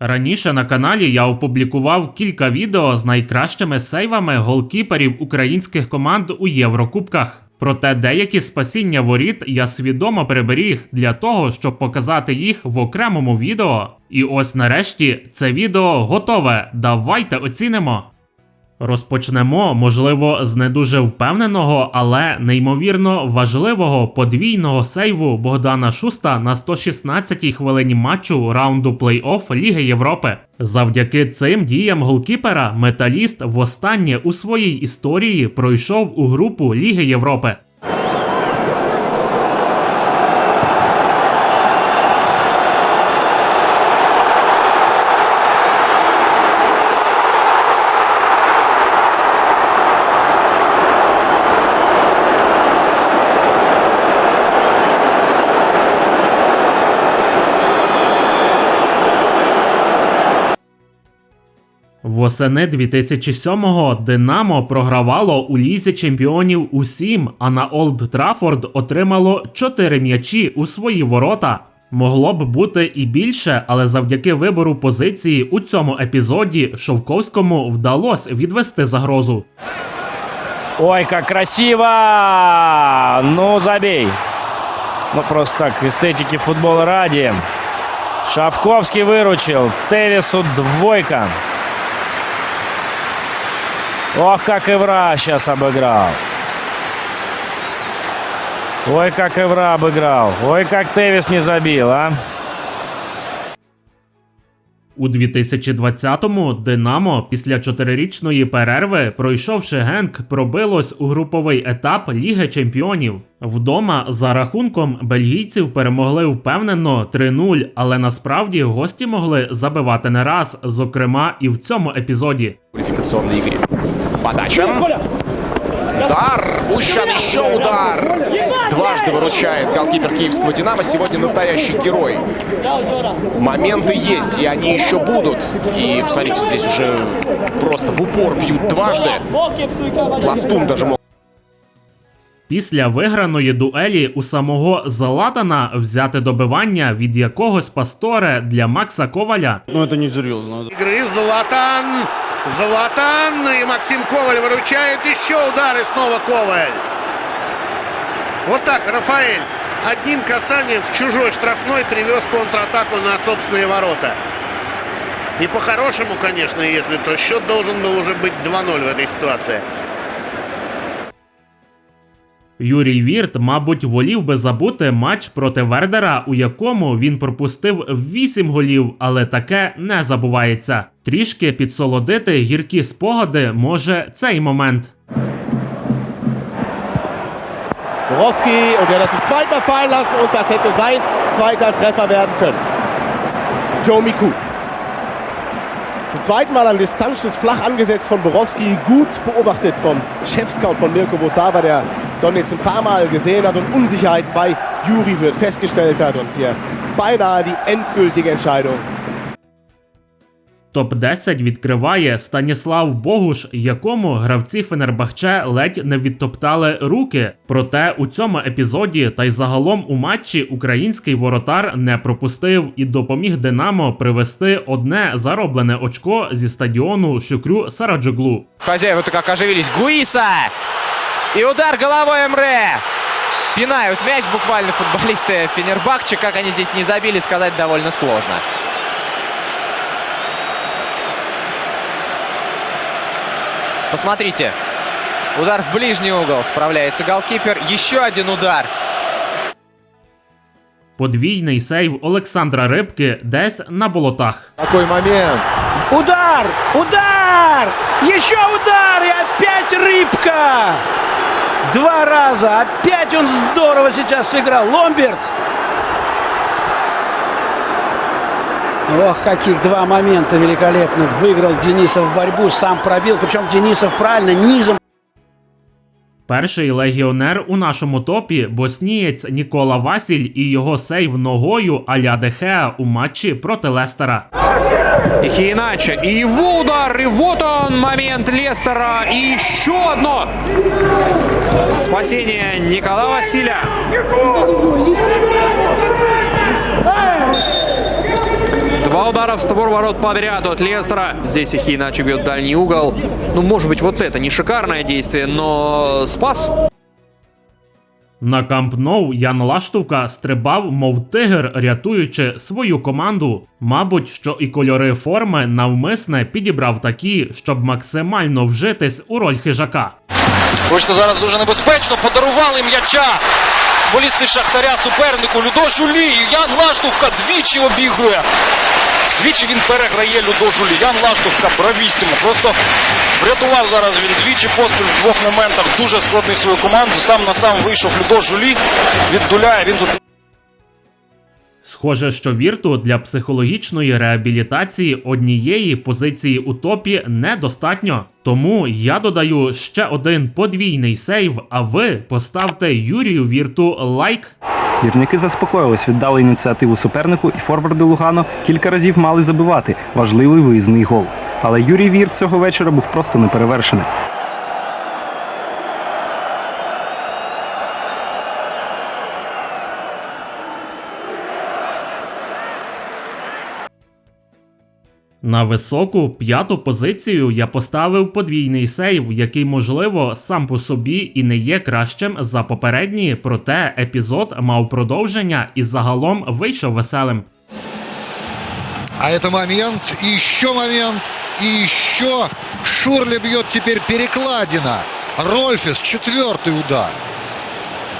Раніше на каналі я опублікував кілька відео з найкращими сейвами голкіперів українських команд у Єврокубках. Проте деякі спасіння воріт я свідомо приберіг для того, щоб показати їх в окремому відео. І ось нарешті це відео готове. Давайте оцінимо. Розпочнемо, можливо, з не дуже впевненого, але неймовірно важливого подвійного сейву Богдана Шуста на 116-й хвилині матчу раунду плей-офф Ліги Європи. Завдяки цим діям голкіпера Металіст востаннє у своїй історії пройшов у групу Ліги Європи. Восени 2007-го Динамо програвало у лізі чемпіонів усім, а на Олд Трафорд отримало 4 м'ячі у свої ворота. Могло б бути і більше, але завдяки вибору позиції у цьому епізоді Шовковському вдалося відвести загрозу. Ой, как красиво! Ну, забей. Ну, просто так, эстетики футбола ради. Шавковский выручил. Тевису двойка. Ох, как Ивра сейчас обыграл. Ой, как Ивра обыграл. Ой, как Тевис не забил, а. У 2020-му Динамо після чотирирічної перерви, пройшовши Генк, пробилось у груповий етап Ліги Чемпіонів. Вдома за рахунком бельгійців перемогли впевнено 3-0, але насправді гості могли забивати не раз, зокрема і в цьому епізоді. квалификационной игре. Подача. Удар. Бущан еще удар. Дважды выручает голкипер киевского «Динамо». Сегодня настоящий герой. Моменты есть, и они еще будут. И, посмотрите, здесь уже просто в упор бьют дважды. Пластун даже мог Після виграної дуелі у самого Залатана взяти добивання від якогось пасторе для Макса Коваля. Ну, это не серьезно. игры. Златан. Златан. И Максим Коваль выручает. Еще удар и снова Коваль. Вот так Рафаэль одним касанием в чужой штрафной привез контратаку на собственные ворота. И по-хорошему, конечно, если то счет должен был уже быть 2-0 в этой ситуации. Юрій Вірт, мабуть, волів би забути матч проти Вердера, у якому він пропустив 8 голів, але таке не забувається. Трішки підсолодити гіркі спогади може цей момент. Angesetzt von Borowski, gut beobachtet vom Chefscout von Mirko Botava, der Don jetzt ein paar Mal gesehen hat und Unsicherheit bei Juri wird festgestellt hat und hier beinahe die endgültige Entscheidung Топ-10 відкриває Станіслав Богуш, якому гравці Фенербахче ледь не відтоптали руки. Проте у цьому епізоді та й загалом у матчі український воротар не пропустив і допоміг Динамо привести одне зароблене очко зі стадіону Шукрю Сараджоглу. Хозяева так как оживились. И удар головой Эмре! Пинают мяч буквально футболисты Фенербахче. Как они здесь не забили, сказать довольно сложно. Посмотрите. Удар в ближний угол. Справляется голкипер. Еще один удар. Подвійний сейв Олександра Рибки десь на болотах. Такой момент. Удар! Удар! Еще удар! И опять рыбка! Два раза! Опять он здорово сейчас сыграл. Ломберц! Ох, каких два момента великолепных. Выиграл Денисов борьбу, сам пробил. Причем Денисов правильно, низом Перший легіонер у нашому топі боснієць Нікола Васіль і його сейв ногою а-ля Дехеа у матчі проти Лестера. І и иначе. И удар, і вот он момент Лестера. І ще одно спасіння Нікола Василя. Два удара в створ ворот подряд от Лестера. Здесь их иначе бьет дальний угол. Ну, может быть, вот это не шикарное действие, но спас. На Камп Ноу Ян Лаштовка стрибав, мов тигр, рятуючи свою команду. Мабуть, що і кольори форми навмисне підібрав такі, щоб максимально вжитись у роль хижака. Бачите, зараз дуже небезпечно. Подарували м'яча. Болісти Шахтаря супернику Людо Жулі. Ян Лаштовка двічі обігрує. Двічі він переграє Людо Жулі. Ян Лаштовка бравісімо. Просто врятував зараз він двічі поспіль в двох моментах. Дуже складний свою команду. Сам на сам вийшов Людо Жулі. Віддуляє. Він тут Схоже, що вірту для психологічної реабілітації однієї позиції у топі недостатньо. Тому я додаю ще один подвійний сейв, а ви поставте Юрію Вірту лайк. Гірники заспокоїлись, віддали ініціативу супернику, і форварди Лугано кілька разів мали забивати важливий виїзний гол. Але Юрій Вір цього вечора був просто неперевершений. На високу п'яту позицію я поставив подвійний сейв, який, можливо, сам по собі і не є кращим за попередні, проте епізод мав продовження і загалом вийшов веселим. А это момент, и еще момент, и еще Шурли бьет теперь перекладина. Рольфис, четвертый удар.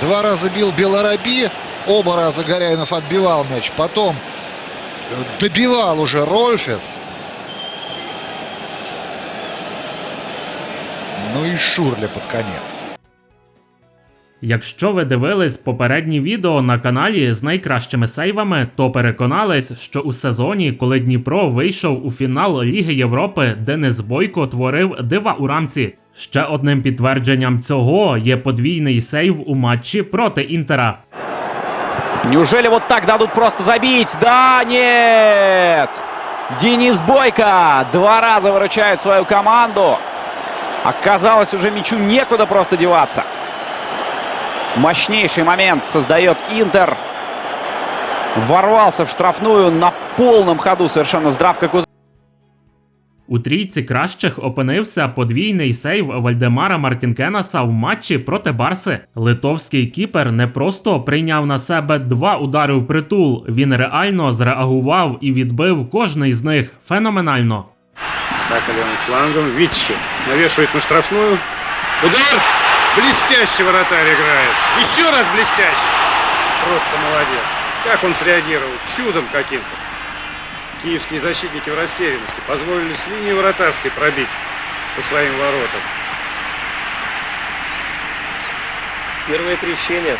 Два раза бил Белараби, оба раза Горяинов отбивал мяч. Потом э, добивал уже Рольфис. Ну и Шурли под конец. Якщо ви дивились попередні відео на каналі з найкращими сейвами, то переконались, що у сезоні, коли Дніпро вийшов у фінал Ліги Європи, Денис Бойко творив дива у рамці. Ще одним підтвердженням цього є подвійний сейв у матчі проти Інтера. Неужели вот так дадут просто забить? Да, нет! Денис Бойко два раза выручает свою команду. Оказалось, уже мячу некуда просто деваться. Мощнейший момент создает Интер. Ворвался в штрафную на полном ходу, совершенно здрав, как у У трійці кращих опинився подвійний сейв Вальдемара Мартінкенаса в матчі проти Барси. Литовський кіпер не просто прийняв на себе два удари в притул, він реально зреагував і відбив кожний з них феноменально. Так, левым флангом. Витчи навешивает на штрафную. Удар! Блестящий вратарь играет. Еще раз блестящий. Просто молодец. Как он среагировал? Чудом каким-то. Киевские защитники в растерянности позволили с линии вратарской пробить по своим воротам. Первое крещение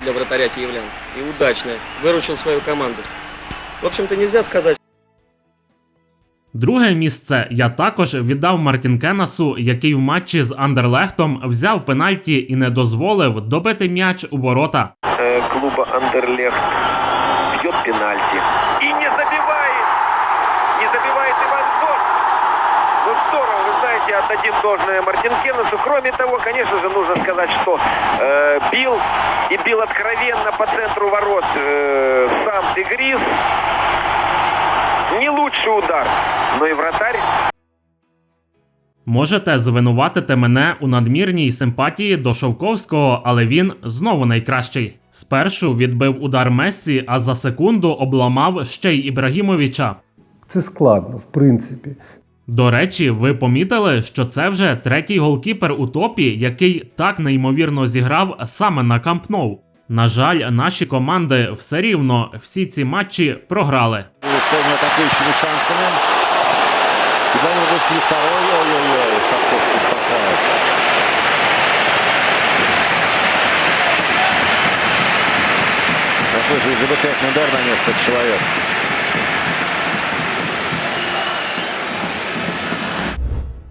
для вратаря киевлян. И удачное. Выручил свою команду. В общем-то, нельзя сказать, Друге місце я також віддав Мартінкенасу, який в матчі з Андерлехтом взяв пенальті і не дозволив добити м'яч у ворота. клуба Андерлехт бьет пенальти. И не забивает! Не забивает Иван Зос. Ну здорово, вы знаете, отдадим должное Мартинкенесу. Кроме того, конечно же, нужно сказать, что э, бил и бил откровенно по центру ворот э, сам Дегрис. Не лучший удар, но и вратарь Можете звинуватити мене у надмірній симпатії до Шовковського, але він знову найкращий. Спершу відбив удар Мессі, а за секунду обламав ще й Ібрагімовича. Це складно, в принципі. До речі, ви помітили, що це вже третій голкіпер у топі, який так неймовірно зіграв саме на Камп Ноу. На жаль, наші команди все рівно всі ці матчі програли. своими атакуючими шансами. И второй. Ой-ой-ой, Шапковський спасає. Какой же изобретательный удар нанес этот человек.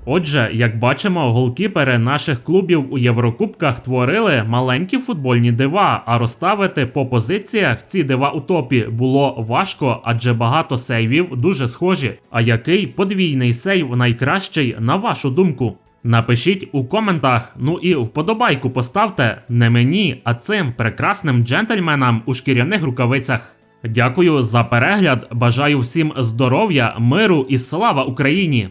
Отже, як бачимо, голкіпери наших клубів у Єврокубках творили маленькі футбольні дива, а розставити по позиціях ці дива у топі було важко, адже багато сейвів дуже схожі. А який подвійний сейв найкращий на вашу думку? Напишіть у коментах, ну і вподобайку поставте не мені, а цим прекрасним джентльменам у шкіряних рукавицях. Дякую за перегляд. Бажаю всім здоров'я, миру і слава Україні!